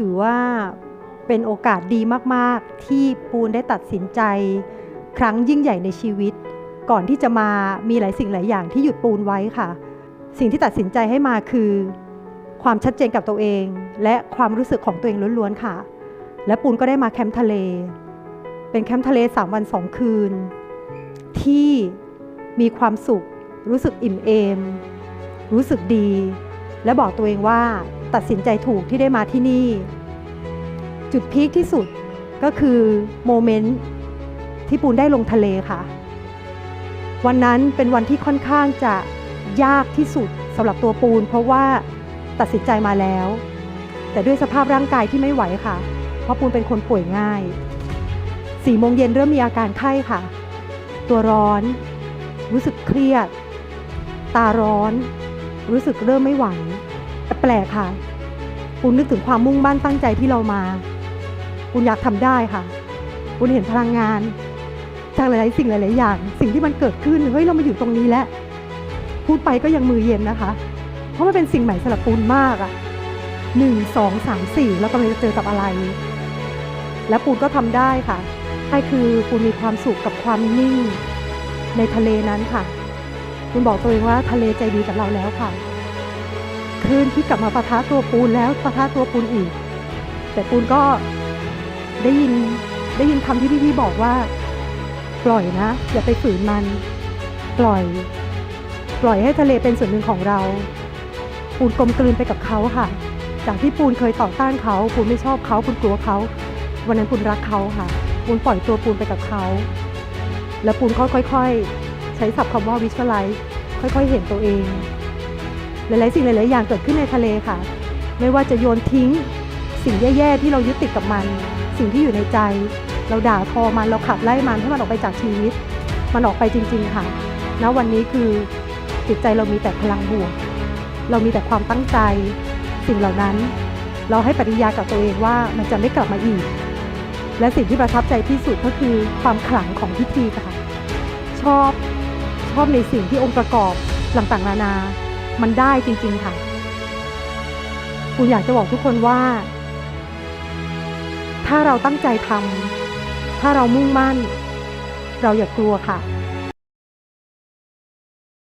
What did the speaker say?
ถือว่าเป็นโอกาสดีมากๆ ที่ปูนได้ตัดสินใจ ครั้งยิ่งใหญ่ในชีวิต ก่อนที่จะมามีหลายสิ่งหลายอย่างที่หยุดปูนไว้ค่ะ สิ่งที่ตัดสินใจให้มาคือ ความชัดเจนกับตัวเอง และความรู้สึกของตัวเองล้วนๆค่ะ และปูนก็ได้มาแคมป์ทะเล เป็นแคมป์ทะเล3วัน2คืน ที่มีความสุข รู้สึกอิ่มเอม รู้สึกดี และบอกตัวเองว่า ตัดสินใจถูกที่ได้มาที่นี่ จุดพีคที่สุดก็คือโมเมนต์ที่ปูนได้ลงทะเลค่ะ วันนั้นเป็นวันที่ค่อนข้างจะยากที่สุดสำหรับตัวปูน เพราะว่าตัดสินใจมาแล้ว แต่ด้วยสภาพร่างกายที่ไม่ไหวค่ะ เพราะปูนเป็นคนป่วยง่ายสี่โมงเย็นเริ่มมีอาการไข้ค่ะ ตัวร้อน รู้สึกเครียด ตาร้อน รู้สึกเริ่มไม่ไหวแต่แปลกค่ะ ปูนนึกถึงความมุ่งมั่นตั้งใจที่เรามาปูนอยากทำได้ค่ะปูนเห็นพลังงานจากหลายๆ สิ่งหลาย ๆ อย่าง สิ่งที่มันเกิดขึ้นเฮ้ยเรามาอยู่ตรงนี้แล้วพูดไปก็ยังมือเย็นนะคะ เพราะมันเป็นสิ่งใหม่สำหรับปูนมากอะหนึ่งสองสามสี่แล้วกำลังจะเจอกับอะไร และปูนก็ทำได้ค่ะใช่คือปูนมีความสุขกับความนิ่งในทะเลนั้นค่ะปูนบอกตัวเองว่าทะเลใจดีกับเราแล้วค่ะ คืนที่กลับมาปะทะตัวปูนแล้วปะทะตัวปูนอีก แต่ปูนก็ได้ยินได้ยินคำที่พี่ๆบอกว่า ปล่อยนะ อย่าไปฝืนมัน ปล่อย ปล่อยให้ทะเลเป็นส่วนหนึ่งของเรา ปูนกลมกลืนไปกับเขาค่ะ จากที่ปูนเคยต่อต้านเขาปูนไม่ชอบเขาปูนกลัวเขาวันนั้นปูนรักเขาค่ะปูนปล่อยตัวปูนไปกับเขาแล้วปูนก็ค่อย ๆ ใช้ศัพท์คำว่าวิชวลไลซ์ค่อย ๆ เห็นตัวเอง หลายๆ สิ่งหลาย ๆ อย่างเกิดขึ้นในทะเลค่ะ ไม่ว่าจะโยนทิ้ง สิ่งแย่ ๆ ที่เรายึดติดกับมัน สิ่งที่อยู่ในใจ เราด่าทอมันเราขับไล่มันให้มันออกไปจากชีวิต มันออกไปจริง ๆ ค่ะณวันนี้คือจิตใจเรามีแต่พลังบวก เรามีแต่ความตั้งใจ สิ่งเหล่านั้น เราให้ปฏิญากับตัวเองว่ามันจะไม่กลับมาอีก และสิ่งที่ประทับใจที่สุดก็คือความขลังของพิธีค่ะ ชอบชอบในสิ่งที่องค์ประกอบต่างๆนานา มันได้จริง ๆ ค่ะกูอยากจะบอกทุกคนว่า ถ้าเราตั้งใจทำถ้าเรามุ่งมั่น เราอย่ากลัวค่ะ